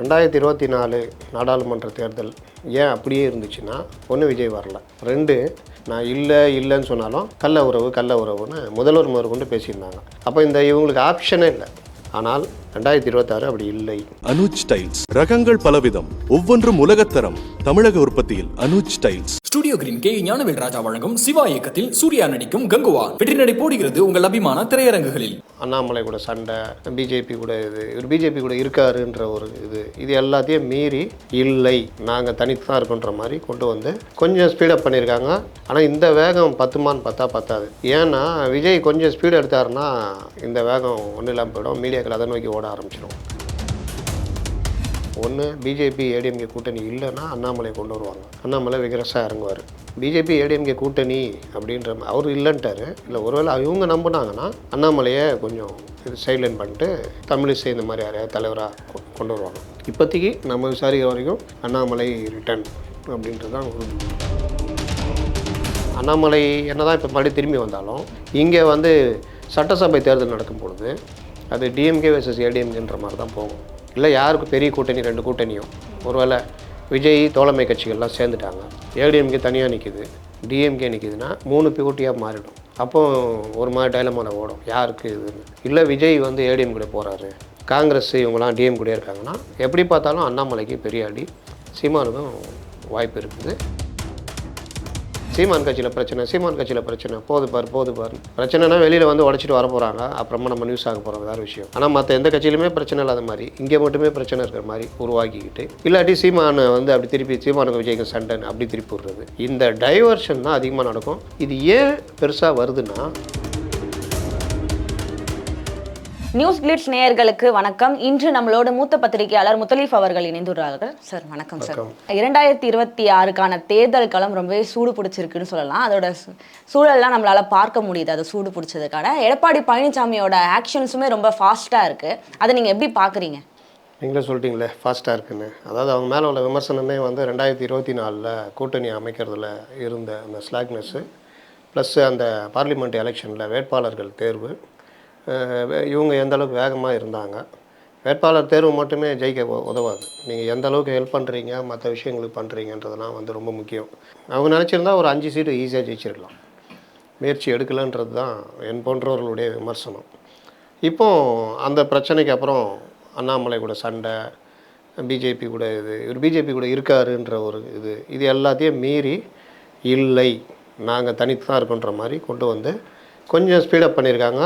ரெண்டாயிரத்தி இருபத்தி நாலு நாடாளுமன்ற தேர்தல் ஏன் அப்படியே இருந்துச்சுன்னா ஒன்று விஜய் வரல. ரெண்டு நான் இல்லை இல்லைன்னு சொன்னாலும் கள்ள உறவு கள்ள உறவுன்னு முதல்வர் முதற்கொண்டு பேசியிருந்தாங்க. அப்போ இந்த இவங்களுக்கு ஆப்ஷனே இல்லை. ஆனால் ரெண்டாயிரத்தி இருபத்தாறு அப்படி இல்லை. அனுஜ் டைல்ஸ். ரகங்கள் பலவிதம். ஒவ்வொன்றும் உலகத்தரம். தமிழக உற்பத்தியில் Anuj tiles. Studio green K Gnanavel Raja வழங்கும் சிவா இயக்கத்தில் சூர்யா நடிக்கும் கங்குவா. வெற்றி நடை போடுகிறது உங்கள் அபிமான திரையரங்குகளில். அண்ணாமலை கூட சண்டை பிஜேபி கூட இது இவர் பிஜேபி கூட இருக்காருன்ற ஒரு இது. இது எல்லாத்தையும் மீறி இல்லை. நாங்கள் தனித்து தான் இருக்கோன்ற மாதிரி கொண்டு வந்து கொஞ்சம் ஸ்பீடப் பண்ணியிருக்காங்க. ஆனால் இந்த வேகம் பத்துமான்னு பார்த்தா பத்தாது. ஏன்னா விஜய் கொஞ்சம் ஸ்பீடு எடுத்தாருன்னா இந்த வேகம் ஒன்றும் இல்லாமல் போயிடும். மீடியாக்கள் அதை நோக்கி ஓட ஆரம்பிச்சிடும் ஒன்று பிஜேபி ஏடிஎம்கே கூட்டணி இல்லைன்னா அண்ணாமலை கொண்டு வருவாங்க. அண்ணாமலை விகரசாக இறங்குவார். பிஜேபி ஏடிஎம்கே கூட்டணி அப்படின்ற அவர் இல்லைன்ட்டாரு. இல்லை ஒருவேளை இவங்க நம்பினாங்கன்னா அண்ணாமலையை கொஞ்சம் இது சைட்லைன் பண்ணிட்டு தமிழிசை இந்த மாதிரி யாரையா தலைவராக கொண்டு வருவாங்க. இப்போதைக்கு நம்ம விசாரிக்கிற வரைக்கும் அண்ணாமலை ரிட்டர்ன் அப்படின்றது தான் உறுதி. அண்ணாமலை என்னதான் இப்போ மறுபடியும் திரும்பி வந்தாலும் இங்கே வந்து சட்டசபை தேர்தல் நடக்கும் பொழுது அது டிஎம்கே வர்சஸ் ஏடிஎம்கேன்ற மாதிரி தான் போகும். இல்லை யாருக்கு பெரிய கூட்டணி ரெண்டு கூட்டணியும் ஒருவேளை விஜய் தோழமை கட்சிகள்லாம் சேர்ந்துட்டாங்க. ஏடிஎம்கே தனியாக நிற்கிது டிஎம்கே நிற்கிதுன்னா மூணு பியூட்டியாக மாறிடும். அப்போ ஒரு மாதிரி டைலமாவில் ஓடும். யாருக்கு இதுன்னு இல்லை விஜய் வந்து ஏடிஎம் கூட போகிறாரு காங்கிரஸ் இவங்கலாம் டிஎம் கூட இருக்காங்கன்னா எப்படி பார்த்தாலும் அண்ணாமலைக்கு பெரிய அடி சீமானுக்கும் வாய்ப்பு இருக்குது. சீமான் கட்சியில் பிரச்சனை சீமான் கட்சியில் பிரச்சனை. போது பார் போது பார். பிரச்சனைனா வெளியில் வந்து உடச்சிட்டு வர போகிறாங்க அப்புறமா நம்ம நியூஸ் ஆக போகிறோம் வேறு விஷயம். ஆனால் மற்ற எந்த கட்சியிலுமே பிரச்சனை இல்லாத மாதிரி இங்கே மட்டுமே பிரச்சனை இருக்கிற மாதிரி உருவாக்கிக்கிட்டு இல்லாட்டி சீமானை வந்து அப்படி திருப்பி சீமானுக்கு விஜய்க்கு சண்டைன்னு அப்படி திருப்பி விடுறது. இந்த டைவர்ஷன் தான் அதிகமாக நடக்கும். இது ஏன் பெருசாக வருதுன்னா நியூஸ் கிளிட்ஸ் நேயர்களுக்கு வணக்கம். இன்று நம்மளோட மூத்த பத்திரிகையாளர் முத்தலீஃப் அவர்கள் இணைந்துள்ளார்கள். சார் வணக்கம் சார். இரண்டாயிரத்தி இருபத்தி ஆறுக்கான தேர்தல் களம் ரொம்பவே சூடு பிடிச்சிருக்குன்னு சொல்லலாம். அதோட சூழல்லாம் நம்மளால பார்க்க முடியுது. அது சூடு பிடிச்சதுக்கான. எடப்பாடி பழனிசாமியோட ஆக்ஷன்ஸுமே ரொம்ப ஃபாஸ்டா இருக்கு. அதை நீங்க எப்படி பாக்குறீங்க? நீங்களே சொல்லிட்டீங்களே ஃபாஸ்ட்டாக இருக்குன்னு. அதாவது அவங்க மேலே உள்ள விமர்சனமே வந்து ரெண்டாயிரத்தி இருபத்தி நாலில் கூட்டணி அமைக்கிறதுல இருந்த அந்த ஸ்லாக்னஸ்ஸு ப்ளஸ் அந்த பார்லிமெண்ட் எலெக்ஷனில் வேட்பாளர்கள் தேர்வு. இவங்க எந்த அளவுக்கு வேகமாக இருந்தாங்க? வேட்பாளர் தேர்வு மட்டுமே ஜெயிக்க உதவாது. நீங்கள் எந்த அளவுக்கு ஹெல்ப் பண்ணுறீங்க மற்ற விஷயங்களுக்கு பண்ணுறீங்கன்றதெல்லாம் வந்து ரொம்ப முக்கியம். அவங்க நினச்சிருந்தா ஒரு அஞ்சு சீட்டு ஈஸியாக ஜெயிச்சிருக்கலாம். முயற்சி எடுக்கலைன்றது தான் என் போன்றவர்களுடைய விமர்சனம். இப்போ அந்த பிரச்சனைக்கு அப்புறம் அண்ணாமலை கூட சண்டை பிஜேபி கூட இது இவர் பிஜேபி கூட இருக்காருன்ற ஒரு இது இது எல்லாத்தையும் மீறி இல்லை நாங்கள் தனித்து தான் இருக்கோன்ற மாதிரி கொண்டு வந்து கொஞ்சம் ஸ்பீடப் பண்ணியிருக்காங்க.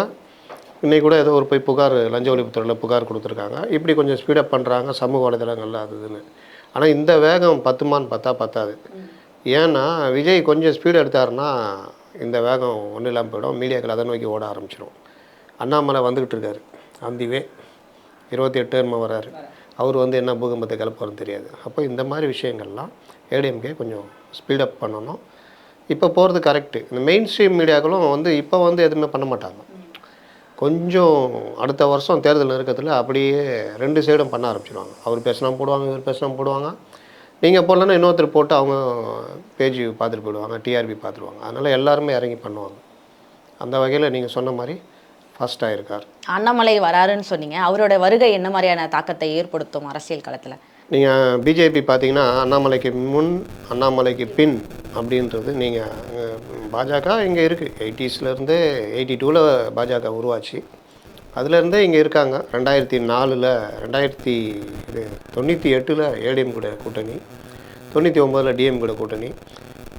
இன்றைக்கி கூட ஏதோ ஒரு போய் புகார் லஞ்ச ஒழிப்புத்துறையில் புகார் கொடுத்துருக்காங்க. இப்படி கொஞ்சம் ஸ்பீடப் பண்ணுறாங்க சமூக வலைதளங்கள்ல அது இதுன்னு. ஆனால் இந்த வேகம் பத்துமான்னு பார்த்தா பத்தாது. ஏன்னா விஜய் கொஞ்சம் ஸ்பீடு எடுத்தாருன்னா இந்த வேகம் ஒன்றும் இல்லாமல் போயிடும். மீடியாக்கள் அதை நோக்கி ஓட ஆரம்பிச்சிடும் அண்ணாமலை வந்துக்கிட்டு இருக்காரு. அந்திவே இருபத்தி எட்டு நம்ம வராரு. அவர் வந்து என்ன பூகம்பத்தை கிளப்புறன்னு தெரியாது. அப்போ இந்த மாதிரி விஷயங்கள்லாம் ஏடிஎம்கே கொஞ்சம் ஸ்பீடப் பண்ணணும். இப்போ போகிறது கரெக்டு இந்த மெயின் ஸ்ட்ரீம் மீடியாக்களும் வந்து இப்போ வந்து எதுவுமே பண்ண மாட்டாங்க. கொஞ்சம் அடுத்த வருஷம் தேர்தல் நெருக்கத்தில் அப்படியே ரெண்டு சைடும் பண்ண ஆரம்பிச்சிடுவாங்க அவர் பேசினா போடுவாங்க இவர் பேசினா போடுவாங்க. நீங்கள் போடலன்னா இன்னொருத்தர் போட்டு அவங்க பேஜ் பார்த்துட்டு போயிடுவாங்க டிஆர்பி பார்த்துருவாங்க. அதனால் எல்லாருமே இறங்கி பண்ணுவாங்க. அந்த வகையில் நீங்கள் சொன்ன மாதிரி ஃபஸ்ட்டாக இருக்கார் அண்ணாமலை வராருன்னு சொன்னீங்க. அவரோட வருகை என்ன மாதிரியான தாக்கத்தை ஏற்படுத்தும் அரசியல் களத்துல? நீங்கள் பிஜேபி பார்த்தீங்கன்னா அண்ணாமலைக்கு முன் அண்ணாமலைக்கு பின் அப்படின்றது நீங்கள் பாஜக இங்கே இருக்குது எயிட்டிஸ்லேருந்து எயிட்டி டூவில் பாஜக உருவாச்சு. அதுலேருந்தே இங்கே இருக்காங்க. ரெண்டாயிரத்தி நாலில் ரெண்டாயிரத்தி இது தொண்ணூற்றி எட்டில் ஏடிஎம் கூட கூட்டணி. தொண்ணூற்றி ஒம்போதில் டிஎம் கூட கூட்டணி.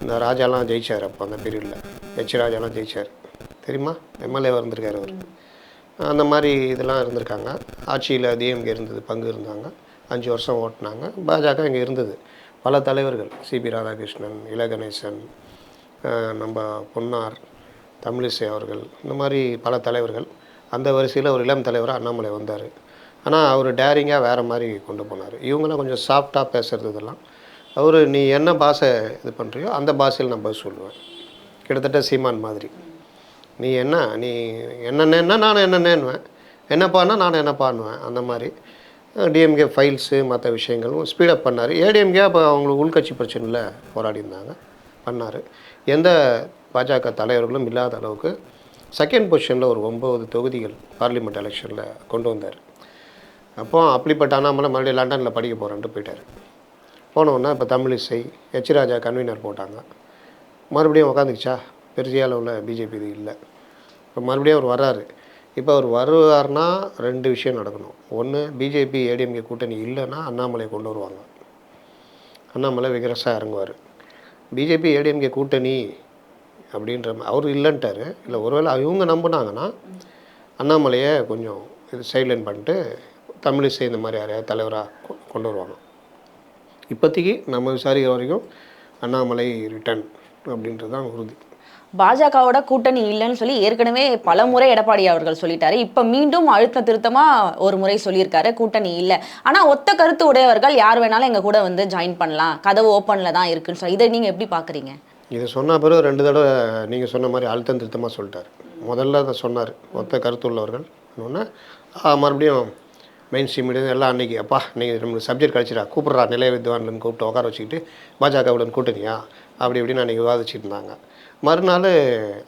இந்த ராஜாலாம் ஜெயிச்சார் அப்போ அந்த பீரியடில். ஹெச் ராஜாலாம் ஜெயிச்சார். தெரியுமா? எம்எல்ஏ வந்திருக்கார் அவர். அந்த மாதிரி இதெல்லாம் இருந்திருக்காங்க. ஆட்சியில் டிஎம்கே இருந்தது பங்கு இருந்தாங்க. அஞ்சு வருஷம் ஓட்டினாங்க. பாஜக இங்கே இருந்தது. பல தலைவர்கள் சிபி ராதாகிருஷ்ணன் இளகணேசன் நம்ம பொன்னார் தமிழிசை அவர்கள் இந்த மாதிரி பல தலைவர்கள் அந்த வரிசையில் ஒரு இளம் தலைவராக அண்ணாமலை வந்தார். ஆனால் அவர் டேரிங்காக வேறு மாதிரி கொண்டு போனார். இவங்களாம் கொஞ்சம் சாஃப்டாக பேசுகிறது இதெல்லாம். அவர் நீ என்ன பாஷை இது பண்ணுறியோ அந்த பாஷையில் நான் பதில் சொல்லுவேன். கிட்டத்தட்ட சீமான் மாதிரி. நீ என்ன? நீ என்னென்னா நான் என்னென்னேன்னுவேன். என்னப்பான்னா நான் என்னப்பான்னுவேன். அந்த மாதிரி. டிஎம்கே ஃபைல்ஸு மற்ற விஷயங்களும் ஸ்பீடப் பண்ணார். ஏடிஎம்கே அப்போ அவங்களுக்கு உள்கட்சி பிரச்சனையில் போராடி இருந்தாங்க பண்ணார். எந்த பாஜக தலைவர்களும் இல்லாத அளவுக்கு செகண்ட் பொசிஷனில் ஒரு ஒம்பது தொகுதிகள் பார்லிமெண்ட் எலெக்ஷனில் கொண்டு வந்தார். அப்போ அப்படிப்பட்ட அண்ணாமலை மறுபடியும் லண்டனில் படிக்க போகிறேன்ட்டு போயிட்டார். போனோன்னா இப்போ தமிழிசை எச் ராஜா கன்வீனர் போட்டாங்க. மறுபடியும் உக்காந்துக்குச்சா? பெரிய அளவில் பிஜேபி இது இல்லை. இப்போ மறுபடியும் அவர் வர்றாரு. இப்போ அவர் வருவார்னா ரெண்டு விஷயம் நடக்கணும். ஒன்று பிஜேபி ஏடிஎம்கே கூட்டணி இல்லைன்னா அண்ணாமலை கொண்டு வருவாங்க. அண்ணாமலை விகரசாக இறங்குவார். பிஜேபி ஏடிஎம்கே கூட்டணி அப்படின்ற அவர் இல்லைன்ட்டாரு. இல்லை ஒருவேளை இவங்க நம்பினாங்கன்னா அண்ணாமலையை கொஞ்சம் இது சைட்லைன் பண்ணிட்டு தமிழிசை இந்த மாதிரி யாரையாவது தலைவராக கொண்டு வருவாங்க. இப்போதைக்கு நம்ம விசாரிக்கிற வரைக்கும் அண்ணாமலை ரிட்டர்ன் அப்படின்றது தான் உறுதி. பாஜகவோட கூட்டணி இல்லைன்னு சொல்லி ஏற்கனவே பல முறை எடப்பாடி அவர்கள் சொல்லிட்டாரு. இப்ப மீண்டும் அழுத்த திருத்தமா ஒரு முறை சொல்லியிருக்காரு கூட்டணி இல்லை. ஆனா ஒத்த கருத்து உடையவர்கள் யார் வேணாலும் எங்க கூட வந்து ஜாயின் பண்ணலாம். கதவு ஓப்பன்ல தான் இருக்குன்னு சொல்லி. இதை நீங்க எப்படி பாக்குறீங்க? இதை சொன்ன பிறகு ரெண்டு தடவை நீங்கள் சொன்ன மாதிரி அழுத்தம் திருத்தமாக சொல்லிட்டார். முதல்ல அதை சொன்னார் ஒத்த கருத்து உள்ளவர்கள். ஒன்று மறுபடியும் மெயின் ஸ்ட்ரீம் மீடியா எல்லாம் அன்றைக்கி அப்பா நீங்கள் நம்மளுக்கு சப்ஜெக்ட் கழிச்சிடா கூப்பிட்றா நிலைய வித்வான்லன்னு கூப்பிட்டு உட்கார வச்சுக்கிட்டு பாஜகவுடன் கூட்டணியா? அப்படி இப்படின்னு அன்றைக்கி விவாதிச்சுட்டு இருந்தாங்க. மறுநாள்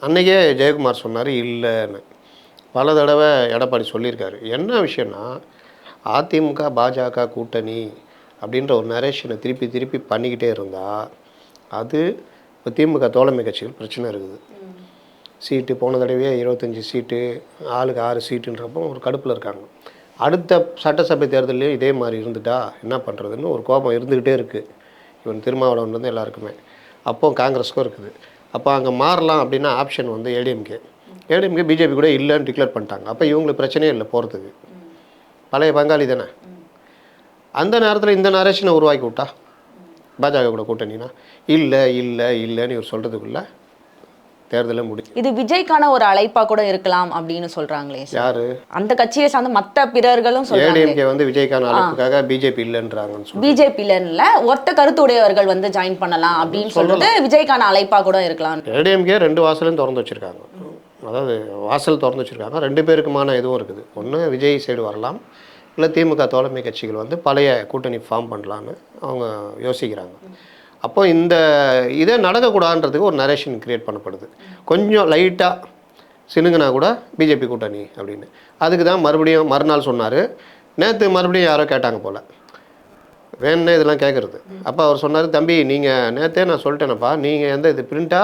அன்றைக்கே ஜெயக்குமார் சொன்னார் இல்லைன்னு. பல தடவை எடப்பாடி சொல்லியிருக்காரு. என்ன விஷயம்னா அதிமுக பாஜக கூட்டணி அப்படின்ற ஒரு நரேஷனை திருப்பி திருப்பி பண்ணிக்கிட்டே இருந்தால் அது இப்போ திமுக தோழமை கட்சிகள் பிரச்சனை இருக்குது. சீட்டு போன தடவையே இருபத்தஞ்சி சீட்டு ஆளுக்கு ஆறு சீட்டுன்றப்போ ஒரு கடுப்பில் இருக்காங்க. அடுத்த சட்டசபை தேர்தலையும் இதே மாதிரி இருந்துட்டா என்ன பண்ணுறதுன்னு ஒரு கோபம் இருந்துக்கிட்டே இருக்குது இவன் திருமாவளவன் வந்து எல்லாருக்குமே. அப்போது காங்கிரஸுக்கும் இருக்குது. அப்போ அங்கே மாறலாம் அப்படின்னா ஆப்ஷன் வந்து ஏடிஎம்கே ஏடிஎம்கே பிஜேபி கூட இல்லைன்னு டிக்ளேர் பண்ணிட்டாங்க. அப்போ இவங்களுக்கு பிரச்சனையே இல்லை போகிறதுக்கு பழைய பங்காளி தானே. அந்த நேரத்தில் இந்த நரேஷனை உருவாக்கி விட்டா? பாஜக கூட கூட்டணினா? இல்லை இல்லை இல்லைன்னு இவர் சொல்கிறதுக்குள்ளே தேர்தலே முடியும் இது விஜய்க்கான ஒரு அழைப்பா கூட இருக்கலாம் அப்படின்னு சொல்றாங்களே. யார்? அந்த கட்சியை சார்ந்த மத்த பிறர்களும் ஏடிஎம்கே வந்து விஜய்க்கான அழைப்புக்காக பிஜேபி இல்லைன்றாங்கன்னு சொல்லி பிஜேபில இல்ல ஒத்த கருத்து உடையவர்கள் வந்து ஜாயின் பண்ணலாம் அப்படின்னு சொல்றது விஜய்க்கான அழைப்பா கூட இருக்கலாம். ஏடிஎம்கே ரெண்டு வாசலும் திறந்து வச்சுருக்காங்க. அதாவது வாசல் திறந்து வச்சுருக்காங்க. ரெண்டு பேருக்குமான இதுவும் இருக்குது. ஒன்று விஜய் சைடு வரலாம். இல்லை திமுக தோழமை கட்சிகள் வந்து பழைய கூட்டணி ஃபார்ம் பண்ணலான்னு அவங்க யோசிக்கிறாங்க. அப்போ இந்த இதே நடக்கக்கூடாதுன்றதுக்கு ஒரு நரேஷன் க்ரியேட் பண்ணப்படுது. கொஞ்சம் லைட்டாக சினுங்கினா கூட பிஜேபி கூட்டணி அப்படின்னு. அதுக்கு தான் மறுபடியும் மறுநாள் சொன்னார். நேற்று மறுபடியும் யாரோ கேட்டாங்க போல். வேணுன்னே இதெல்லாம் கேட்குறது அப்போ அவர் சொன்னார் தம்பி நீங்கள் நேற்றே நான் சொல்லிட்டேனப்பா. நீங்கள் எந்த இது பிரிண்டா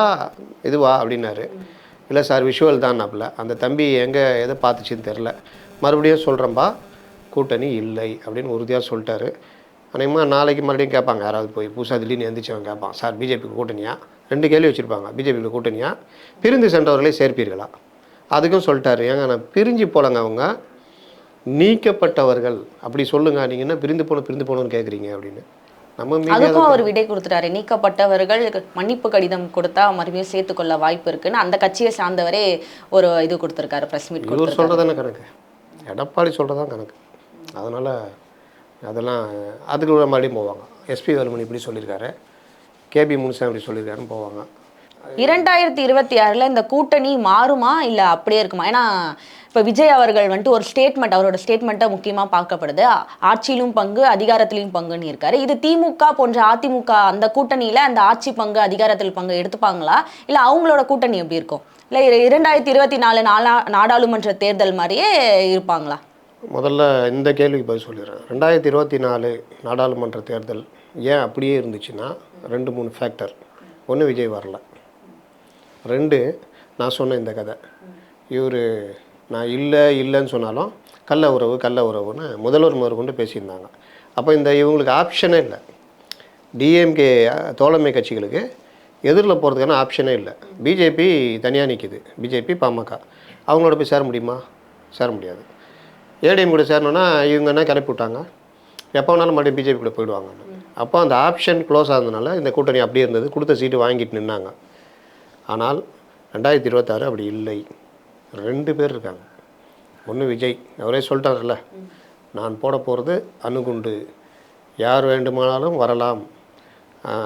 இதுவா? அப்படின்னாரு. இல்லை சார் விஷுவல் தான் அப்பல அந்த தம்பி எங்கே எதை பார்த்துச்சின்னு தெரில மறுபடியும் சொல்கிறேன்ப்பா கூட்டணி இல்லை. அப்படின்னு உறுதியாக சொல்லிட்டாரு. அநேகமாக நாளைக்கு மறுபடியும் கேட்பாங்க. யாராவது போய் புதுசாக திடீர்னு எந்திரிச்சவன் கேட்பான். சார் பிஜேபிக்கு கூட்டணியா? ரெண்டு கேள்வி வச்சுருப்பாங்க. பிஜேபிக்கு கூட்டணியா? பிரிந்து சென்றவர்களை சேர்ப்பீர்களா? அதுக்கும் சொல்லிட்டாரு. ஏங்க நான் பிரிஞ்சு போலங்க அவங்க. நீக்கப்பட்டவர்கள். அப்படி சொல்லுங்க. நீங்க என்ன பிரிந்து போன பிரிந்து போகணும்னு கேட்குறீங்க அப்படின்னு. நம்ம அதுக்கும் அவர் விடை கொடுத்துட்டாரு. நீக்கப்பட்டவர்கள் மன்னிப்பு கடிதம் கொடுத்தா மறுபடியும் சேர்த்துக்கொள்ள வாய்ப்பு இருக்குன்னு அந்த கட்சியை சார்ந்தவரே ஒரு இது கொடுத்திருக்காரு பிரஸ் மீட் இவர் சொல்கிறதானே கணக்கு? எடப்பாடி சொல்கிறதான் கணக்கு. அதனால் அதெல்லாம் அதுக்கு ஒரு மறுபடியும் போவாங்க. எஸ்பி வேலுமணி இப்படி சொல்லியிருக்காரு. கேபி முனுசாமி இப்படி சொல்லியிருக்காருன்னு போவாங்க. இரண்டாயிரத்தி இருபத்தி ஆறில் இந்த கூட்டணி மாறுமா? இல்லை அப்படியே இருக்குமா? ஏன்னா இப்போ விஜய் அவர்கள் வந்துட்டு ஒரு ஸ்டேட்மெண்ட் அவரோட ஸ்டேட்மெண்ட்டை முக்கியமாக பார்க்கப்படுது. ஆட்சியிலும் பங்கு அதிகாரத்திலையும் பங்குன்னு இருக்காரு. இது திமுக போன்ற அதிமுக அந்த கூட்டணியில் அந்த ஆட்சி பங்கு அதிகாரத்தில் பங்கு எடுத்துப்பாங்களா? இல்லை அவங்களோட கூட்டணி எப்படி இருக்கும்? இல்லை இரண்டாயிரத்தி இருபத்தி நாலு நாலா நாடாளுமன்ற தேர்தல் மாதிரியே இருப்பாங்களா? முதல்ல இந்த கேள்விக்கு பதில் சொல்லிடுறேன். ரெண்டாயிரத்தி இருபத்தி நாலு நாடாளுமன்ற தேர்தல் ஏன் அப்படியே இருந்துச்சுன்னா ரெண்டு மூணு ஃபேக்டர் ஒன்று விஜய் வரல. ரெண்டு நான் சொன்ன இந்த கதை. இவர் நான் இல்லை இல்லைன்னு சொன்னாலும் கள்ள உறவு கள்ள உறவுன்னு முதல்வர் முதற்கொண்டு பேசியிருந்தாங்க. அப்போ இந்த இவங்களுக்கு ஆப்ஷனே இல்லை. டிஎம்கே தோழமை கட்சிகளுக்கு எதிரில் போகிறதுக்கான ஆப்ஷனே இல்லை. பிஜேபி தனியாக நிற்கிது பிஜேபி பாமக அவங்களோட போய் சேர முடியுமா? சேர முடியாது. ஏடிஎம் கூட சேரணுன்னா இவங்க என்ன கிளப்பி விட்டாங்க? எப்போ வேணாலும் மறுபடியும் பிஜேபி கூட போயிடுவாங்க. அப்போ அந்த ஆப்ஷன் க்ளோஸ் ஆனதுனால இந்த கூட்டணி அப்படியே இருந்தது. கொடுத்த சீட்டு வாங்கிட்டு நின்னாங்க. ஆனால் ரெண்டாயிரத்தி இருபத்தாறு அப்படி இல்லை. ரெண்டு பேர் இருக்காங்க. ஒன்று விஜய். அவரே சொல்லிட்டார்ல நான் போட போகிறது அணுகுண்டு. யார் வேண்டுமானாலும் வரலாம்.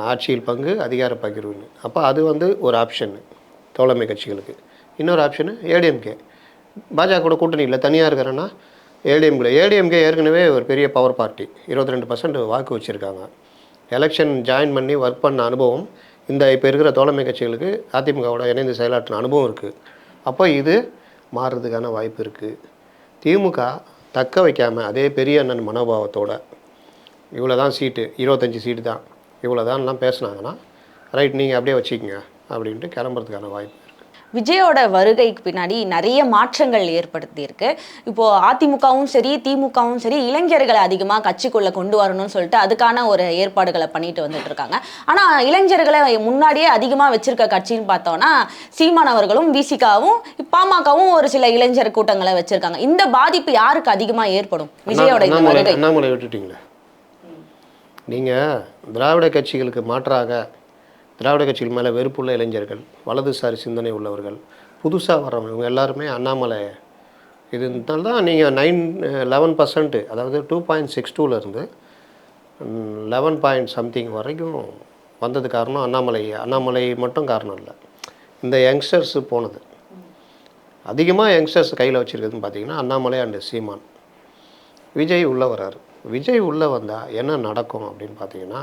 ஆட்சியில் பங்கு அதிகார பகிர்வுன்னு அப்போ அது வந்து ஒரு ஆப்ஷன் தோழமை கட்சிகளுக்கு. இன்னொரு ஆப்ஷனு ஏடிஎம்கே பாஜக கூட கூட்டணி இல்லை. தனியாக இருக்கிறேன்னா ஏடிஎம்கே ஏடிஎம்கே ஏற்கனவே ஒரு பெரிய பவர் பார்ட்டி இருபத்தி ரெண்டு பர்சன்ட் வாக்கு வச்சுருக்காங்க. எலெக்ஷன் ஜாயின் பண்ணி ஒர்க் பண்ண அனுபவம் இந்த இப்போ இருக்கிற தோழமை கட்சிகளுக்கு அதிமுகவோட இணைந்து செயலாற்றின அனுபவம் இருக்குது அப்போ இது மாறுறதுக்கான வாய்ப்பு இருக்குது திமுக தக்க வைக்காமல் அதே பெரிய அண்ணன் மனோபாவத்தோட இவ்வளோ தான் சீட்டு இருபத்தஞ்சி சீட்டு தான். இவ்வளோ தான்லாம் பேசுனாங்கன்னா ரைட் நீங்கள் அப்படியே வச்சுக்கோங்க அப்படின்ட்டு கிளம்புறதுக்கான வாய்ப்பு விஜயோட வருகைக்கு பின்னாடி நிறைய மாற்றங்கள் ஏற்படுத்தியிருக்கு. இப்போ அதிமுகவும் சரி திமுகவும் சரி இளைஞர்களை அதிகமாக கட்சிக்குள்ள கொண்டு வரணும்னு சொல்லிட்டு அதுக்கான ஒரு ஏற்பாடுகளை பண்ணிட்டு வந்துட்டு இருக்காங்க. ஆனா இளைஞர்களை முன்னாடியே அதிகமாக வச்சிருக்க கட்சின்னு பார்த்தோம்னா சீமான் அவர்களும் விசிகாவும் பாமகவும் ஒரு சில இளைஞர் கூட்டங்களை வச்சிருக்காங்க. இந்த பாதிப்பு யாருக்கு அதிகமாக ஏற்படும்? விஜயோட இந்த வருகை. விட்டுட்டீங்களே? நீங்கள் திராவிட கட்சிகளுக்கு மாற்றாக திராவிட கட்சிகள் மேலே வெறுப்புள்ள இளைஞர்கள் வலதுசாரி சிந்தனை உள்ளவர்கள் புதுசாக வர்றவங்க இவங்க எல்லாருமே அண்ணாமலை. இதனால தான் நீங்கள் நைன் லெவன் பர்சன்ட்டு அதாவது டூ பாயிண்ட் சிக்ஸ் டூலேருந்து லெவன் பாயிண்ட் சம்திங் வரைக்கும் வந்தது காரணம் அண்ணாமலை அண்ணாமலை மட்டும் காரணம் இல்லை. இந்த யங்ஸ்டர்ஸு போனது. அதிகமாக யங்ஸ்டர்ஸ் கையில் வச்சுருக்குதுன்னு பார்த்தீங்கன்னா அண்ணாமலை அண்டு சீமான். விஜய் உள்ளே வராரு விஜய் உள்ளே வந்தால் என்ன நடக்கும் அப்படின்னு பார்த்தீங்கன்னா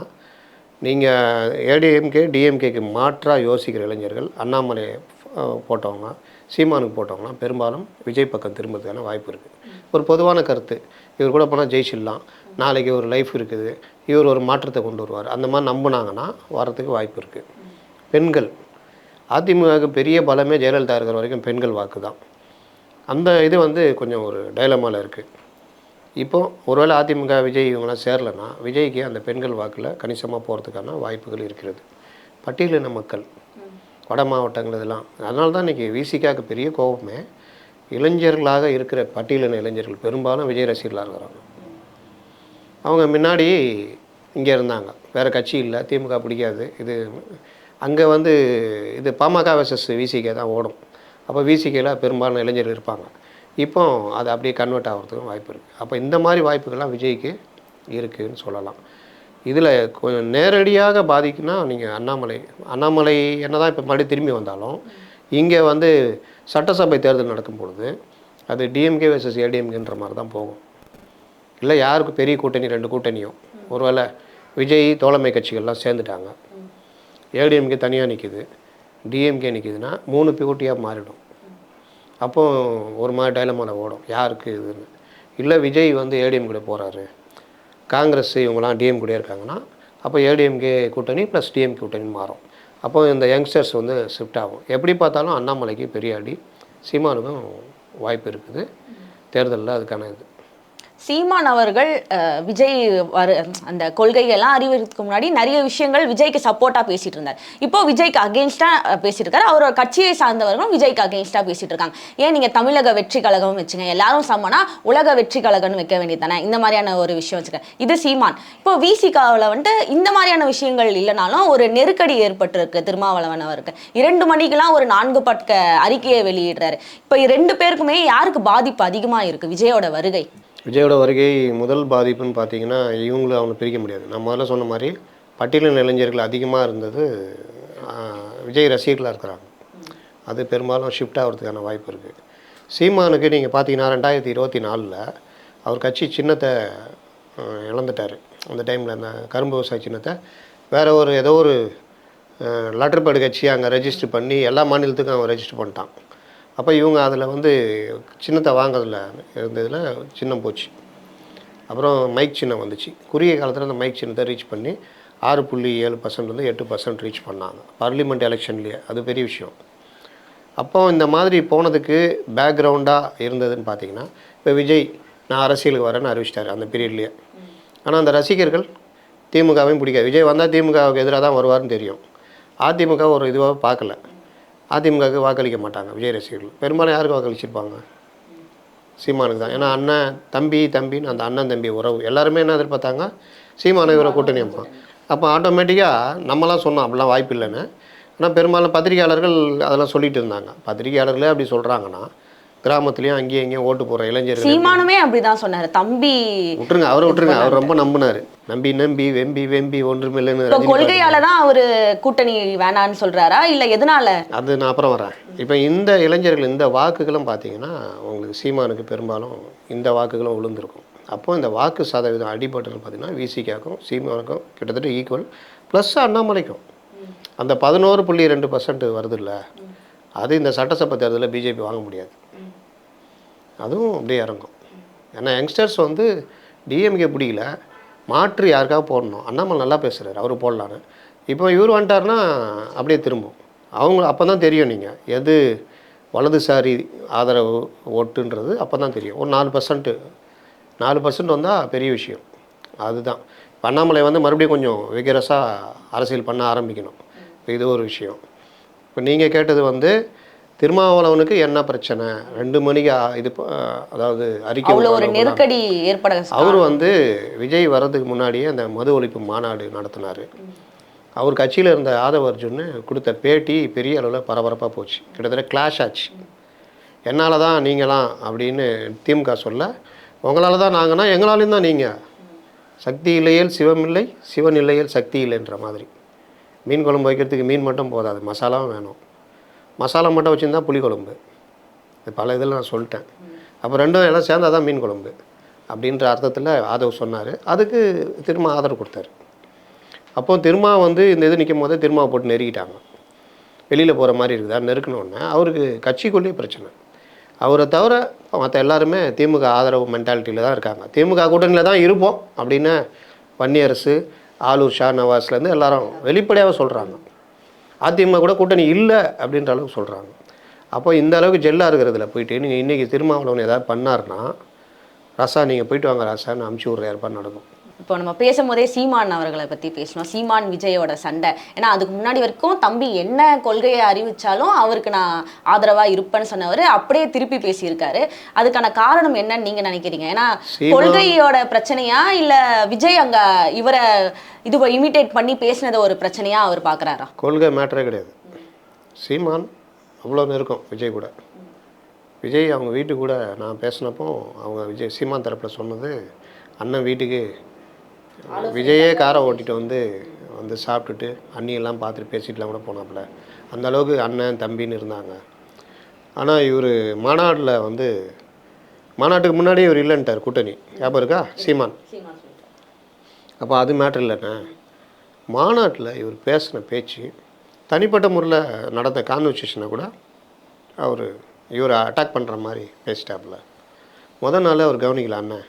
நீங்கள் ஏடிஎம்கே டிஎம்கேக்கு மாற்றாக யோசிக்கிற இளைஞர்கள் அண்ணாமலை போட்டவங்க சீமானுக்கு போட்டவங்களாம் பெரும்பாலும் விஜய் பக்கம் திரும்புறதுக்கான வாய்ப்பு இருக்குது ஒரு பொதுவான கருத்து. இவர் கூட போனால் ஜெயிச்சிடலாம் நாளைக்கு ஒரு லைஃப் இருக்குது இவர் ஒரு மாற்றத்தை கொண்டு வருவார். அந்த மாதிரி நம்பினாங்கன்னா வரத்துக்கு வாய்ப்பு இருக்குது பெண்கள் அதிமுக பெரிய பலமே ஜெயலலிதா இருக்கிற வரைக்கும் பெண்கள் வாக்கு தான் அந்த இது வந்து கொஞ்சம் ஒரு டைலமாவில் இருக்குது இப்போது ஒருவேளை அதிமுக விஜய் இவங்களாம் சேரலைன்னா விஜய்க்கு அந்த பெண்கள் வாக்கில் கணிசமாக போகிறதுக்கான வாய்ப்புகள் இருக்கிறது. பட்டியலின மக்கள் வட மாவட்டங்கள் இதெல்லாம். அதனால தான் இன்றைக்கி விசிகாவுக்கு பெரிய கோபமே. இளைஞர்களாக இருக்கிற பட்டியலின இளைஞர்கள் பெரும்பாலும் விஜய் ரசிகர்களாக இருக்கிறாங்க. அவங்க முன்னாடி இங்கே இருந்தாங்க. வேறு கட்சி இல்லை திமுக பிடிக்காது. இது அங்கே வந்து இது பாமக வர்சஸ் விசிகே தான் ஓடும். அப்போ விசிகேல பெரும்பாலான இளைஞர்கள் இருப்பாங்க. இப்போ அது அப்படியே கன்வெர்ட் ஆகிறதுக்கும் வாய்ப்பு இருக்குது அப்போ இந்த மாதிரி வாய்ப்புகள்லாம் விஜய்க்கு இருக்குதுன்னு சொல்லலாம். இதில் கொஞ்சம் நேரடியாக பாதிக்குன்னா நீங்கள் அண்ணாமலை அண்ணாமலை என்னதான் இப்போ மறுபடியும் திரும்பி வந்தாலும் இங்கே வந்து சட்டசபை தேர்தல் நடக்கும் பொழுது அது டிஎம்கே வர்சஸ் ஏடிஎம்கேன்ற மாதிரி தான் போகும். இல்லை யாருக்கு பெரிய கூட்டணி ரெண்டு கூட்டணியும் ஒருவேளை விஜய் தோழமை கட்சிகள்லாம் சேர்ந்துட்டாங்க. ஏடிஎம்கே தனியாக நிற்கிது டிஎம்கே நிற்கிதுன்னா மூணு போட்டியாக மாறிடும். அப்போ ஒரு மாதிரி டைலமாவில் ஓடும். யாருக்கு இதுன்னு? இல்லை விஜய் வந்து ஏடிஎம் கூட போகிறாரு காங்கிரஸ் இவங்களாம் டிஎம் கூட இருக்காங்கன்னா அப்போ ஏடிஎம்கே கூட்டணி ப்ளஸ் டிஎம் கூட்டணி மாறும். அப்போ இந்த யங்ஸ்டர்ஸ் வந்து ஷிஃப்ட் ஆகும். எப்படி பார்த்தாலும் அண்ணாமலைக்கு பெரிய அடி. சீமானுக்கும் வாய்ப்பு இருக்குது. தேர்தலில் அதுக்கான இது. சீமான் அவர்கள் விஜய் வரு அந்த கொள்கைகள்லாம் அறிவிக்கிறதுக்கு முன்னாடி நிறைய விஷயங்கள் விஜய்க்கு சப்போர்ட்டாக பேசிட்டு இருந்தார். இப்போ விஜய்க்கு அகேன்ஸ்டாக பேசிட்டு இருக்காரு அவரோட கட்சியை சார்ந்தவர்களும் விஜய்க்கு அகேன்ஸ்டாக பேசிட்டு இருக்காங்க ஏன் நீங்கள் தமிழக வெற்றி கழகம் வச்சுங்க எல்லாரும் சமனா உலக வெற்றி கழகம்னு வைக்க வேண்டியதானே இந்த மாதிரியான ஒரு விஷயம் வச்சுக்க. இது சீமான். இப்போ விசிகாவில் வந்துட்டு இந்த மாதிரியான விஷயங்கள் இல்லைனாலும் ஒரு நெருக்கடி ஏற்பட்டிருக்கு திருமாவளவன் அவருக்கு. இரண்டு மணிக்கெல்லாம் ஒரு நான்கு பட்க அறிக்கையை வெளியிடுறாரு. இப்போ ரெண்டு பேருக்குமே யாருக்கு பாதிப்பு அதிகமாக இருக்குது விஜயோட வருகை. விஜயோட வருகை முதல் பாதிப்புன்னு பார்த்தீங்கன்னா இவங்களும் அவனை பிரிக்க முடியாது. நான் முதல்ல சொன்ன மாதிரி பட்டியலின் இளைஞர்கள் அதிகமாக இருந்தது விஜய் ரசிகர்களாக இருக்கிறாங்க. அது பெரும்பாலும் ஷிஃப்ட் ஆகிறதுக்கான வாய்ப்பு இருக்குது சீமானுக்கு நீங்கள் பார்த்தீங்கன்னா ரெண்டாயிரத்தி இருபத்தி நாலில் அவர் கட்சி சின்னத்தை இழந்துட்டார். அந்த டைமில் அந்த கரும்பு விவசாய சின்னத்தை. வேறு ஒரு ஏதோ ஒரு லெட்டர் பேடு கட்சி அங்கே ரெஜிஸ்டர் பண்ணி எல்லா மாநிலத்துக்கும் அவன் ரெஜிஸ்டர் பண்ணிட்டான். அப்போ இவங்க அதில் வந்து சின்னத்தை வாங்குறதுல இருந்ததில் சின்னம் போச்சு. அப்புறம் மைக் சின்னம் வந்துச்சு. குறுகிய காலத்தில் அந்த மைக் சின்னத்தை ரீச் பண்ணி ஆறு புள்ளி ஏழு பர்சன்ட்லேருந்து எட்டு பர்சன்ட் ரீச் பண்ணாங்க. பார்லிமெண்ட் எலெக்ஷன்லேயே அது பெரிய விஷயம். அப்போ இந்த மாதிரி போனதுக்கு பேக்ரவுண்டாக இருந்ததுன்னு பார்த்தீங்கன்னா இப்போ விஜய் நான் அரசியலுக்கு வரேன்னு அறிவிச்சிட்டார் அந்த பீரியட்லேயே ஆனால் அந்த ரசிகர்கள் திமுகவையும் பிடிக்காது. விஜய் வந்தால் திமுகவுக்கு எதிராக தான் வருவார்னு தெரியும். அதிமுக ஒரு இதுவாக பார்க்கல. அதிமுகவுக்கு வாக்களிக்க மாட்டாங்க விஜய் ரசிகர்கள். பெரும்பாலும் யாருக்கு வாக்களிச்சிருப்பாங்க? சீமானுக்கு தான். ஏன்னா அண்ணன் தம்பி தம்பின்னு அந்த அண்ணன் தம்பி உறவு. எல்லாருமே என்ன எதிர்பார்த்தாங்க? சீமானை இவரை கூட்டணி அமைப்பான் அப்போ ஆட்டோமேட்டிக்காக நம்மலாம் சொன்னோம் அப்படிலாம் வாய்ப்பு இல்லைன்னு. ஆனால் பெரும்பாலும் பத்திரிகையாளர்கள் அதெல்லாம் சொல்லிட்டு இருந்தாங்க. பத்திரிகையாளர்களே அப்படி சொல்கிறாங்கன்னா கிராமத்துலேயும் அங்கேயும் இங்கேயும் ஓட்டு போகிற இளைஞர்கள் சீமானுமே அப்படிதான் சொன்னாரு. தம்பி விட்டுருங்க அவரை விட்டுருங்க. அவர் ரொம்ப நம்பினார். நம்பி நம்பி வெம்பி வெம்பி ஒன்றுமில்லைன்னு. கொள்கையால தான் அவரு கூட்டணி வேணான்னு சொல்றாரா? இல்ல எதனால? அது நான் அப்புறம் வரேன். இப்போ இந்த இளைஞர்கள் இந்த வாக்குகளும் பார்த்தீங்கன்னா உங்களுக்கு சீமானுக்கு பெரும்பாலும் இந்த வாக்குகளும் விழுந்திருக்கும் அப்போ இந்த வாக்கு சதவீதம் அடிபட்டது பார்த்தீங்கன்னா விசிகாக்கும் சீமானுக்கும் கிட்டத்தட்ட ஈக்குவல் ப்ளஸ் அண்ணாமலைக்கும். அந்த பதினோரு புள்ளி ரெண்டு பர்சன்ட் வருதுல்ல அது இந்த சட்டசபை தேர்தலில் பிஜேபி வாங்க முடியாது. அதுவும் அப்படியே இறங்கும். ஏன்னா யங்ஸ்டர்ஸ் வந்து டிஎம்கே பிடிக்கல. மாற்று யாருக்காக போடணும். அண்ணாமலை நல்லா பேசுகிறார் அவர் போடலான்னு. இப்போ இவர் வந்துட்டாருன்னா அப்படியே திரும்பும். அவங்க அப்போ தான் தெரியும் நீங்கள் எது வலதுசாரி ஆதரவு ஓட்டுன்றது அப்போ தான் தெரியும். ஒரு நாலு பர்சன்ட்டு நாலு பர்சன்ட் வந்தால் பெரிய விஷயம். அதுதான். இப்ப அண்ணாமலை வந்து மறுபடியும் கொஞ்சம் விகரஸாக அரசியல் பண்ண ஆரம்பிக்கணும். இது ஒரு விஷயம். இப்போ நீங்கள் கேட்டது வந்து திருமாவளவனுக்கு என்ன பிரச்சனை? ரெண்டு மணிக்கு இது அதாவது அறிக்கை ஒரு நெருக்கடி ஏற்பட அவர் வந்து விஜய் வர்றதுக்கு முன்னாடியே அந்த மது ஒழிப்பு மாநாடு நடத்தினார். அவர் கட்சியில் இருந்த ஆதவ அர்ஜுன் கொடுத்த பேட்டி பெரிய அளவில் பரபரப்பாக போச்சு. கிட்டத்தட்ட கிளாஷ் ஆச்சு. என்னால் தான் நீங்களாம் அப்படின்னு திமுக சொல்ல உங்களால் தான் நாங்கன்னா எங்களாலையும் தான் நீங்கள் சக்தி இல்லையேல் சிவம் இல்லை சிவன் இல்லையேல் சக்தி இல்லைன்ற மாதிரி. மீன் குழம்பு வைக்கிறதுக்கு மீன் மட்டும் போதாது மசாலாவும் வேணும். மசாலா மட்டும் வச்சுருந்தா புளிக்குழம்பு இது பல இதில் நான் சொல்லிட்டேன். அப்போ ரெண்டும் எல்லாம் சேர்ந்தால் தான் மீன் குழம்பு. அப்படின்ற அர்த்தத்தில் ஆதவ் சொன்னார். அதுக்கு திரும்ப ஆதரவு கொடுத்தாரு. அப்போ திருமா வந்து இந்த இது நிற்கும் போதே திருமாவை போட்டு நெருக்கிட்டாங்க. வெளியில் போகிற மாதிரி இருக்குதா. நெருக்கணுன்னே அவருக்கு கட்சிக்குள்ளேயே பிரச்சனை. அவரை தவிர மற்ற எல்லாருமே திமுக ஆதரவு மென்டாலிட்டியில் தான் இருக்காங்க. திமுக கூட்டணியில் தான் இருப்போம் அப்படின்னு வன்னியரசு ஆலூர் ஷா நவாஸ்லேருந்து எல்லாரும் வெளிப்படையாக சொல்கிறாங்க அதிமுக கூட கூட்டணி இல்லை அப்படின்ற அளவுக்கு சொல்கிறாங்க அப்போ இந்த அளவுக்கு ஜெல்லாக இருக்கிறதுல போயிட்டு நீங்கள் இன்றைக்கி திருமாவளவன் ஏதாவது பண்ணாருன்னா ரசா நீங்கள் போயிட்டு வாங்க ரசான்னு அமுச்சு விட்ற ஏற்பாடு நடக்கும். இப்போ நம்ம பேசும்போதே சீமான் அவர்களை பத்தி பேசணும். சீமான் விஜயோட சண்டை. ஏன்னா அதுக்கு முன்னாடி வரைக்கும் தம்பி என்ன கொள்கையை அறிவிச்சாலும் அவருக்கு நான் ஆதரவா இருப்பேன்னு சொன்னவர் அப்படியே திருப்பி பேசியிருக்காரு. அதுக்கான காரணம் என்னன்னு நீங்க நினைக்கிறீங்க? ஏன்னா கொள்கையோட பிரச்சனையா? இல்ல விஜய் அங்க இவரை இது இமிட்டேட் பண்ணி பேசினதை ஒரு பிரச்சனையா அவர் பாக்குறாரா? கொள்கை மேட்டரே கிடையாது. சீமான் அவ்வளோ நெருக்கம் விஜய் கூட. விஜய் அவங்க வீட்டுக்கு கூட நான் பேசினப்போ அவங்க விஜய் சீமான் தரப்பில் சொன்னது அண்ணன் வீட்டுக்கு விஜயே காரை ஓட்டிட்டு வந்து வந்து சாப்பிட்டுட்டு அண்ணியெல்லாம் பார்த்துட்டு பேசிட்டுலாம் கூட போனாப்புல. அந்த அளவுக்கு அண்ணன் தம்பின்னு இருந்தாங்க. ஆனால் இவர் மாநாட்டில் வந்து மாநாட்டுக்கு முன்னாடியே இவர் இல்லைன்ட்டார் கூட்டணி. ஞாபகம் இருக்கா? சீமான். அப்போ அது மேட்ரு இல்லைண்ணே. மாநாட்டில் இவர் பேசின பேச்சு தனிப்பட்ட முறையில் நடந்த கான்வர்சேஷனை கூட அவர் இவரை அட்டாக் பண்ணுற மாதிரி பேசிட்டாப்புல. முத நாள் அவர் கவனிக்கல அண்ணன்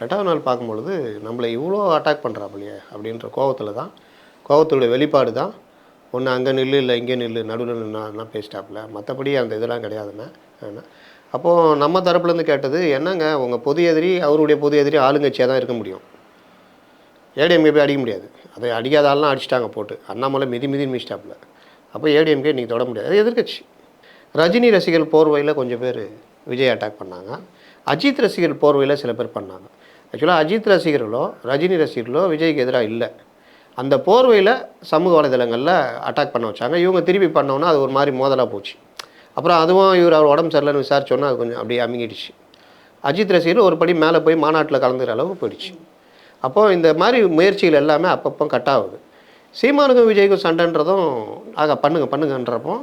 ரெண்டாவது நாள் பார்க்கும்பொழுது நம்மளை இவ்வளோ அட்டாக் பண்ணுறாப்புலையே அப்படின்ற கோவத்தில் தான் கோவத்துடைய வெளிப்பாடு தான். ஒன்று அங்கே நில்லு இல்லை இங்கே நில்லு நடுவில் நின்னா பேசிட்டாப்புல. மற்றபடி அந்த இதெல்லாம் கிடையாதுண்ணே அப்போது நம்ம தரப்புலேருந்து கேட்டது என்னங்க உங்கள் பொது எதிரி அவருடைய பொது எதிரி ஆளுங்கட்சியாக தான் இருக்க முடியும்? ஏடிஎம்கே போய் அடிக்க முடியாது. அதை அடிக்காத ஆள்லாம் அடிச்சிட்டாங்க போட்டு. அண்ணாமலை மிதி மிதி மிதிச்சிட்டாப்புல. அப்போ ஏடிஎம்கே நீங்கள் தொட முடியாது. அது எதிர்க்கட்சி. ரஜினி ரசிகர் போர்வையில் கொஞ்சம் பேர் விஜய் அட்டாக் பண்ணாங்க. அஜித் ரசிகர் போர்வையில் சில பேர் பண்ணாங்க. ஆக்சுவலாக அஜித் ரசிகர்களோ ரஜினி ரசிகர்களோ விஜய்க்கு எதிராக இல்லை. அந்த போர்வையில் சமூக வலைதளங்களில் அட்டாக் பண்ண வச்சாங்க. இவங்க திருப்பி பண்ணோன்னா அது ஒரு மாதிரி மோதலாக போச்சு. அப்புறம் அதுவும் இவர் அவர் உடம்பு சரியில்லைன்னு விசாரிச்சோன்னா அது கொஞ்சம் அப்படியே அமுங்கிடுச்சு. அஜித் ரசிகர் ஒரு படி மேலே போய் மாநாட்டில் கலந்துக்கிற அளவுக்கு போயிடுச்சு. அப்போது இந்த மாதிரி முயற்சிகள் எல்லாமே அப்பப்போ கட் ஆகுது. சீமானுக்கும் விஜய்க்கும் சண்டைன்றதும் ஆக பண்ணுங்க பண்ணுங்கன்றப்போ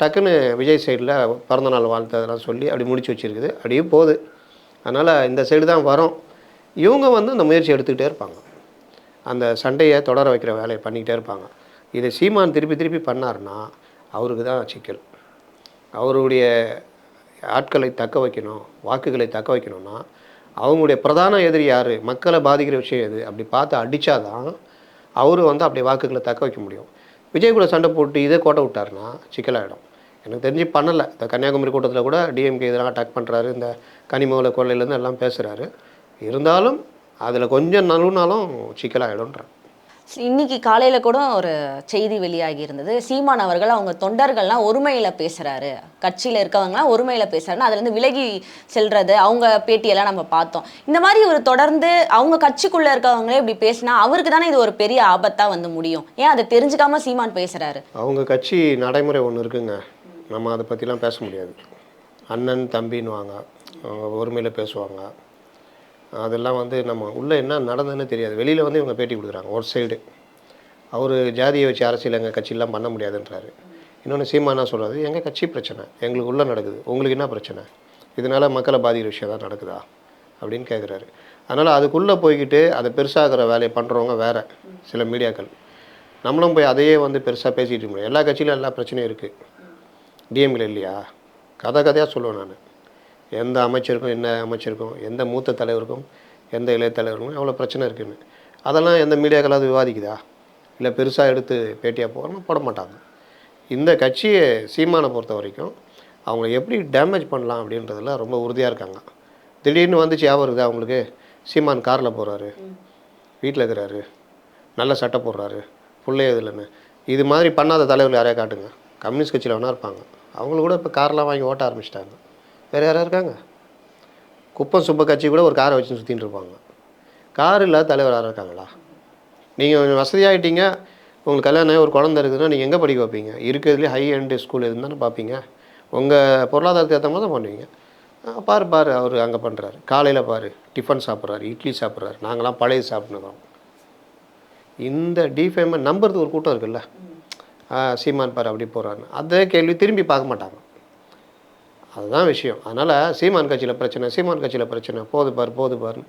டக்குன்னு விஜய் சைடில் பிறந்தநாள் வாழ்த்து அதெல்லாம் சொல்லி அப்படி முடிச்சு வச்சிருக்குது. அப்படியே போகுது. அதனால் இந்த சைடு தான் வரும். இவங்க வந்து அந்த முயற்சி எடுத்துக்கிட்டே இருப்பாங்க. அந்த சண்டையை தொடர வைக்கிற வேலையை பண்ணிக்கிட்டே இருப்பாங்க. இதை சீமான் திருப்பி திருப்பி பண்ணாருன்னா அவருக்கு தான் சிக்கல். அவருடைய ஆட்களை தக்க வைக்கணும் வாக்குகளை தக்க வைக்கணும்னா அவங்களுடைய பிரதான எதிரி யார் மக்களை பாதிக்கிற விஷயம் எது அப்படி பார்த்து அடித்தா தான் அவர் வந்து அப்படி வாக்குகளை தக்க வைக்க முடியும். விஜய் கூட சண்டை போட்டு இதே கோட்டை விட்டாருன்னா சிக்கலாகிடும் எனக்கு தெரிஞ்சு பண்ணலை. இந்த கன்னியாகுமரி கூட்டத்தில் கூட டிஎம்கே இதெல்லாம் அட்டாக் பண்ணுறாரு இந்த கனிமூல கொள்ளையிலேருந்து எல்லாம் பேசுகிறாரு இருந்தாலும் அதில் கொஞ்சம் நழுவினாலும் சிக்கலாகிடும்ன்றேன் இன்னைக்கு காலையில கூட ஒரு செய்தி வெளியாகி இருந்தது. சீமான் அவர்கள் அவங்க தொண்டர்கள்லாம் ஒருமையில பேசுறாரு. கட்சியில இருக்கவங்கலாம் ஒருமையில பேசுறாருன்னு அதுல இருந்து விலகி செல்றது அவங்க பேட்டியெல்லாம் நம்ம பார்த்தோம். இந்த மாதிரி ஒரு தொடர்ந்து அவங்க கட்சிக்குள்ள இருக்கவங்களே இப்படி பேசினா அவருக்கு தானே இது ஒரு பெரிய ஆபத்தா வந்து முடியும். ஏன் அதை தெரிஞ்சுக்காம சீமான் பேசுறாரு? அவங்க கட்சி நடைமுறை ஒன்று இருக்குங்க. நம்ம அதை பற்றிலாம் பேச முடியாது. அண்ணன் தம்பின்னுவாங்க. அவங்க ஒருமையில் பேசுவாங்க. அதெல்லாம் வந்து நம்ம உள்ளே என்ன நடந்ததுன்னு தெரியாது. வெளியில் வந்து இவங்க பேட்டி கொடுக்குறாங்க ஒரு சைடு அவர் ஜாதியை வச்சு அரசியல் எங்கள் பண்ண முடியாதுன்றாரு. இன்னொன்று சீமானா சொல்கிறது எங்கள் கட்சி பிரச்சனை எங்களுக்கு உள்ளே நடக்குது உங்களுக்கு என்ன பிரச்சனை? இதனால் மக்களை பாதிக்கிற விஷயம் தான் நடக்குதா? அப்படின்னு கேட்குறாரு அதனால் அதுக்குள்ளே போய்கிட்டு அதை பெருசாகிற வேலையை பண்ணுறவங்க வேறு சில மீடியாக்கள். நம்மளும் போய் அதையே வந்து பெருசாக பேசிகிட்டு இருக்க முடியும் எல்லா கட்சியிலும் எல்லா பிரச்சனையும் இருக்குது டிஎம்கில் இல்லையா? கதை கதையாக சொல்லுவேன் நான். எந்த அமைச்சருக்கும் என்ன அமைச்சருக்கும் எந்த மூத்த தலைவருக்கும் எந்த இளைய தலைவருக்கும் எவ்வளோ பிரச்சனை இருக்குன்னு. அதெல்லாம் எந்த மீடியாக்களாவது விவாதிக்குதா? இல்லை பெருசாக எடுத்து பேட்டியாக போகிறோம்னா போட மாட்டாங்க. இந்த கட்சியை சீமானை பொறுத்த வரைக்கும் அவங்கள எப்படி டேமேஜ் பண்ணலாம் அப்படின்றதுல ரொம்ப உறுதியாக இருக்காங்க. திடீர்னு வந்துச்சு ஞாபகம் இருக்குதா அவங்களுக்கு சீமான் காரில் போகிறாரு வீட்டில் இருக்கிறாரு. நல்ல சட்டை போடுறாரு. பிள்ளைய இதுலன்னு இது மாதிரி பண்ணாத தலைவர்கள் யாரையா காட்டுங்க? கம்யூனிஸ்ட் கட்சியில் வேணா இருப்பாங்க. அவங்கள கூட இப்போ கார்லாம் வாங்கி ஓட்ட ஆரம்பிச்சிட்டாங்க. வேறு யாராக இருக்காங்க? குப்பம் சுப்ப கட்சி கூட ஒரு காரை வச்சு சுற்றின்னு இருப்பாங்க. கார் இல்லாத தலைவர் யாராக இருக்காங்களா? நீங்கள் கொஞ்சம் வசதியாகிட்டீங்க உங்களுக்கு கல்யாணம் ஒரு குழந்தை இருக்குதுன்னா நீங்கள் எங்கே படிக்க வைப்பீங்க? இருக்கிறதுலே ஹை எண்ட் ஸ்கூல் எதுன்னு தானே பார்ப்பீங்க. உங்கள் பொருளாதாரத்துக்கு ஏற்ற மாதிரி தான் பண்ணுவீங்க. பாரு பாரு அவர் அங்கே பண்ணுறாரு காலையில் பாரு டிஃபன் சாப்பிட்றாரு இட்லி சாப்பிட்றாரு. நாங்களாம் பழைய சாப்பிட்ணுக்கிறோம் இந்த டிஃபேமை நம்புறது ஒரு கூட்டம் இருக்குல்ல? ஆ, சீமான் பாரு அப்படி போகிறாருன்னு அதே கேள்வி திரும்பி பார்க்க மாட்டாங்க. அதுதான் விஷயம். அதனால் சீமான் கட்சியில் பிரச்சனை சீமான் கட்சியில் பிரச்சனை. போது பார் போது பார்னு.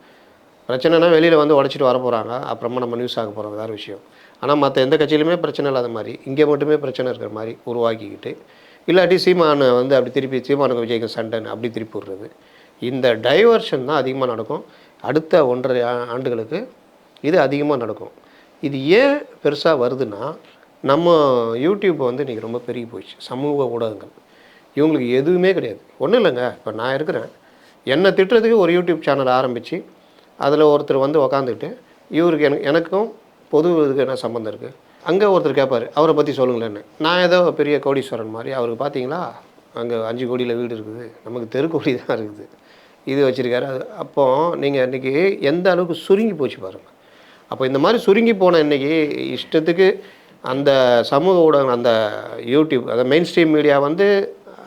பிரச்சனைனா வெளியில் வந்து உடச்சிட்டு வர போகிறாங்க அப்புறமா நம்ம நியூஸ் ஆக போகிறோம் வேறு விஷயம். ஆனால் மற்ற எந்த கட்சியிலுமே பிரச்சனை இல்லாத மாதிரி இங்கே மட்டுமே பிரச்சனை இருக்கிற மாதிரி உருவாக்கிக்கிட்டு இல்லாட்டி சீமானை வந்து அப்படி திருப்பி சீமானுக்கு விஜய்க்கு சண்டைன்னு அப்படி திருப்பி விடுறது. இந்த டைவர்ஷன் தான் அதிகமாக நடக்கும். அடுத்த ஒன்றரை ஆண்டுகளுக்கு இது அதிகமாக நடக்கும். இது ஏன் பெருசாக வருதுன்னா நம்ம யூடியூப் வந்து இன்றைக்கி ரொம்ப பெருகி போயிடுச்சு. சமூக ஊடகங்கள். இவங்களுக்கு எதுவுமே கிடையாது. ஒன்றும் இல்லைங்க. இப்போ நான் இருக்கிறேன். என்னை திட்டுறதுக்கு ஒரு யூடியூப் சேனல் ஆரம்பித்து அதில் ஒருத்தர் வந்து உக்காந்துக்கிட்டு இவருக்கு எனக்கு எனக்கும் பொது இதுக்கு என்ன சம்மந்தம் இருக்குது அங்கே ஒருத்தர் கேட்பார் அவரை பற்றி சொல்லுங்களேன்னு. நான் ஏதோ பெரிய கோடீஸ்வரன் மாதிரி அவருக்கு பார்த்தீங்களா அங்கே அஞ்சு கோடியில் வீடு இருக்குது. நமக்கு தெரு கோடி தான் இருக்குது. இது வச்சுருக்காரு. அது அப்போ நீங்கள் இன்றைக்கி எந்த அளவுக்கு சுருங்கி போச்சு பாருங்கள் அப்போ இந்த மாதிரி சுருங்கி போன இன்றைக்கி இஷ்டத்துக்கு அந்த சமூக ஊடகம் அந்த யூடியூப் அந்த மெயின் ஸ்ட்ரீம் மீடியா வந்து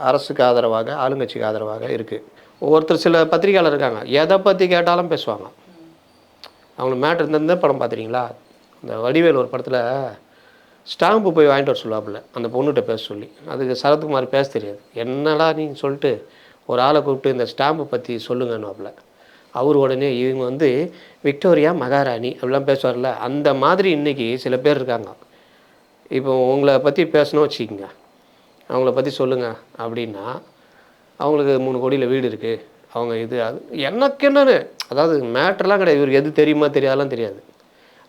அரசுக்கு ஆதரவாக ஆளுங்கட்சிக்கு ஆதரவாக இருக்குது ஒவ்வொருத்தர் சில பத்திரிகையாளர் இருக்காங்க. எதை பற்றி கேட்டாலும் பேசுவாங்க. அவங்களுக்கு மேட்ரு இருந்த படம் பார்த்துறீங்களா இந்த வடிவேல் ஒரு படத்தில் ஸ்டாம்பு போய் வாங்கிட்டு வர சொல்லுவாப்புல அந்த பொண்ணுகிட்ட பேச சொல்லி. அதுக்கு சரத்குமார் பேச தெரியாது. என்னடா நீங்கள் சொல்லிட்டு ஒரு ஆளை கூப்பிட்டு இந்த ஸ்டாம்பு பற்றி சொல்லுங்கன்னுவாப்புல. அவர் உடனே இவங்க வந்து விக்டோரியா மகாராணி அப்படிலாம் பேசுவார்ல. அந்த மாதிரி இன்றைக்கி சில பேர் இருக்காங்க. இப்போ உங்களை பற்றி பேசணும் வச்சுக்கோங்க. அவங்கள பற்றி சொல்லுங்கள் அப்படின்னா அவங்களுக்கு மூணு கோடியில் வீடு இருக்குது அவங்க இது அது எனக்கு என்னன்னு அதாவது மேட்ரெலாம் கிடையாது. இவருக்கு எது தெரியுமா தெரியாதெல்லாம் தெரியாது.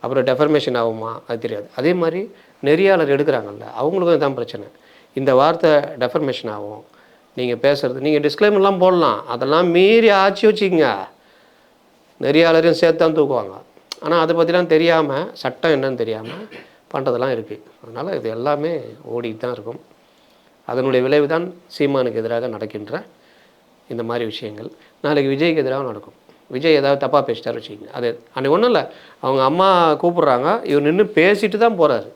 அப்புறம் டெஃபர்மேஷன் ஆகுமா அது தெரியாது. அதே மாதிரி நெறியாளர் எடுக்கிறாங்கல்ல அவங்களுக்கும் தான் பிரச்சனை. இந்த வார்த்தை டெஃபர்மேஷன் ஆகும். நீங்கள் பேசுகிறது நீங்கள் டிஸ்க்ளைமர்லாம் போடலாம். அதெல்லாம் மீறி ஆச்சு வச்சுக்கோங்க. நெறியாளரையும் சேர்த்து தான் தூக்குவாங்க. ஆனால் அதை பற்றிலாம் தெரியாமல் சட்டம் என்னன்னு தெரியாமல் பண்ணுறதெல்லாம் இருக்குது அதனால் இது எல்லாமே ஓடிட்டு தான் இருக்கும். அதனுடைய விளைவு தான் சீமானுக்கு எதிராக நடக்கின்ற இந்த மாதிரி விஷயங்கள். நாளைக்கு விஜய்க்கு எதிராக நடக்கும். விஜய் ஏதாவது தப்பாக பேசிட்டார் வச்சுக்கோங்க. அது அன்றைக்கி ஒன்றும் இல்லை. அவங்க அம்மா கூப்பிட்றாங்க. இவர் நின்று பேசிட்டு தான் போகிறாரு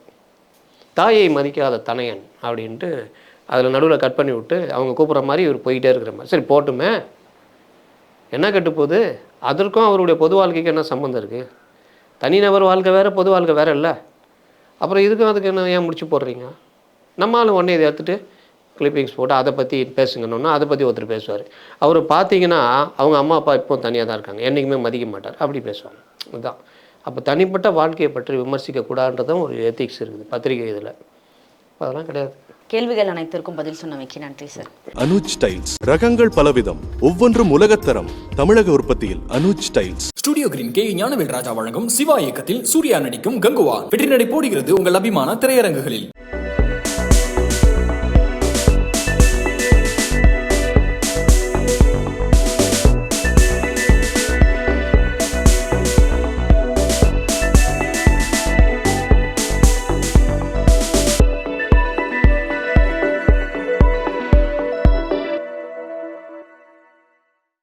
தாயை மதிக்காத தனையன் அப்படின்ட்டு அதில் நடுவில் கட் பண்ணி விட்டு அவங்க கூப்பிட்ற மாதிரி இவர் போயிட்டே இருக்கிற மாதிரி. சரி போட்டுமே. என்ன கெட்டு போகுது? அதற்கும் அவருடைய பொது வாழ்க்கைக்கு என்ன சம்மந்தம் இருக்குது தனிநபர் வாழ்க்கை வேறு பொது வாழ்க்கை வேறு இல்லை. அப்புறம் இதுக்கும் அதுக்கு என்ன ஏன் முடிச்சு போடுறீங்க? நம்ம ஒன்றே உடனே இதை எடுத்துட்டு கிளிப்பிங்ஸ் போட்டு அதை பற்றி பேசுங்கன்னு அதை பற்றி ஒருத்தர் பேசுவார். அவர் பார்த்தீங்கன்னா அவங்க அம்மா அப்பா இப்போ தனியாக தான் இருக்காங்க. என்றைக்குமே மதிக்க மாட்டார். அப்படி பேசுவாங்க. இதுதான் அப்போ தனிப்பட்ட வாழ்க்கையை பற்றி விமர்சிக்கக்கூடாதுன்றதும் ஒரு எத்திக்ஸ் இருக்குது பத்திரிகை இதில். அதெல்லாம் கிடையாது. கேள்விகள் அனைத்திற்கும் பதில் சொன்னமைக்கு நன்றி சார். அனுஜ் டைல்ஸ். ரகங்கள் பலவிதம். ஒவ்வொன்றும் உலகத்தரம். தமிழக உற்பத்தியில் Anuj tiles. Studio green K. Gnanavel Raja வழங்கும் சிவா இயக்கத்தில் சூர்யா நடிக்கும் கங்குவா. வெற்றி நடை போடுகிறது உங்கள் அபிமான திரையரங்குகளில்.